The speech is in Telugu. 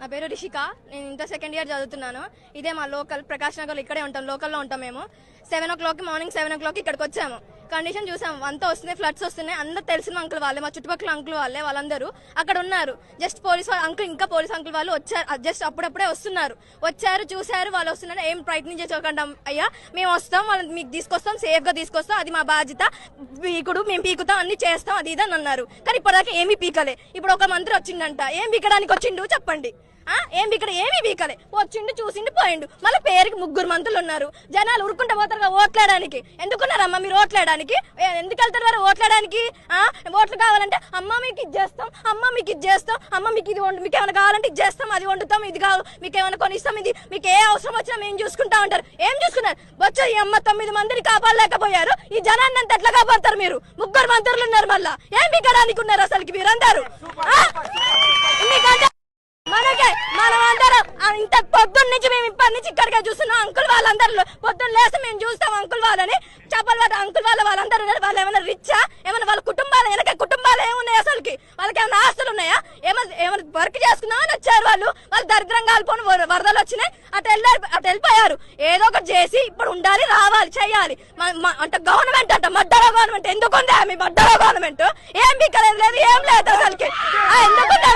నా పేరు రిషిక. నేను ఇంటర్ సెకండ్ ఇయర్ చదువుతున్నాను. ఇదే మా లోకల్ ప్రకాశ్ నగర్ ఇక్కడే ఉంటాం. లోకల్లో ఉంటాం మేము. Seven o'clock morning seven o'clock ఇక్కడికి వచ్చాము. కండిషన్ చూసాం. అంతా వస్తున్నాయి ఫ్లడ్స్ వస్తున్నాయి. అందరు తెలిసిన అంకుల్ వాళ్ళే మా చుట్టుపక్కల అంకుల్ వాళ్ళే వాళ్ళందరూ అక్కడ ఉన్నారు. జస్ట్ పోలీస్ అంకుల్ ఇంకా పోలీస్ అంకుల్ వాళ్ళు వచ్చారు. జస్ట్ అప్పుడప్పుడే వస్తున్నారు. వచ్చారు చూశారు వాళ్ళు వస్తున్నారు ఏం ప్రయత్నం చేసుకోకుండా అయ్యా. మేము వస్తాం వాళ్ళని మీకు తీసుకొస్తాం సేఫ్గా తీసుకొస్తాం అది మా బాధ్యత. పీకుడు మేము పీకుతాం అన్ని చేస్తాం అది ఇది అని అన్నారు. కానీ ఇప్పటిదాకా ఏమీ పీకలే. ఇప్పుడు ఒక మంత్రి వచ్చిండంట. ఏం పీకడానికి వచ్చిండు? చెప్పండి. ఏం ఇక్కడ ఏమీ పీకలే. వచ్చిండు చూసిండు పోయిండు. మళ్ళీ పేరుకి ముగ్గురు మంత్రులు ఉన్నారు. జనాలు ఉరుకుంటా పోతారు కదా ఓట్లేయడానికి. ఎందుకున్నారమ్మా మీరు ఓట్లేయడానికి? ఏ- ఎందుకు వెళ్తారు వారు ఓట్లాడడానికి ఆ ఓట్లు కావాలంటే అమ్మ మీకు ఇది చేస్తాం అమ్మ మీకు ఇది చేస్తాం అమ్మ మీకు ఇది వండు మీకు ఏమైనా కావాలంటే ఇది చేస్తాం అది వండుతాం ఇది కావు మీకు ఏమైనా కొనిస్తాం ఇది మీకు ఏ అవసరం వచ్చినా మేము చూసుకుంటా ఉంటారు. ఏం చూసుకున్నారు? వచ్చా ఈ అమ్మ తొమ్మిది మందిని కాపాడలేకపోయారు. ఈ జనాన్ని అంతా ఎట్లా కాపాడతారు మీరు? ముగ్గురు మంత్రులు ఉన్నారు మళ్ళా. ఏం పీకడానికి ఉన్నారు అసలుకి మీరందరూ? ఆ? మనకే మనం అందరం ఇంత పొద్దున్న నుంచి మేము ఇప్పటి నుంచి ఇక్కడికే చూస్తున్నాం. అంకుల్ వాళ్ళందరూ పొద్దున్న లేస్తే మేము చూస్తాం అంకుల్ వాళ్ళని. చెప్పలు వాటి అంకుల్ వాళ్ళ వాళ్ళందరూ ఉన్నారు. వాళ్ళు ఏమైనా రిచ్చా? ఏమైనా వాళ్ళ కుటుంబాలు వెనక కుటుంబాలు ఏమున్నాయి అసలుకి? వాళ్ళకి ఏమైనా ఆస్తులు ఉన్నాయా? ఏమైనా ఏమైనా వర్క్ చేసుకున్నామని వచ్చారు వాళ్ళు. వాళ్ళు దరిద్రం కాలిపోని వరదలు వచ్చినాయి. అటు వెళ్ళారు అటు వెళ్ళిపోయారు. ఏదో ఒకటి చేసి ఇప్పుడు ఉండాలి రావాలి చేయాలి. అంటే గవర్నమెంట్ అంట మడ్డలో గవర్నమెంట్ ఎందుకు ఉంది ఆమె మడ్డలో గవర్నమెంట్ ఏం పిక్కలేదు లేదు ఏం లేదు అసలుకి. ఆ, ఎందుకు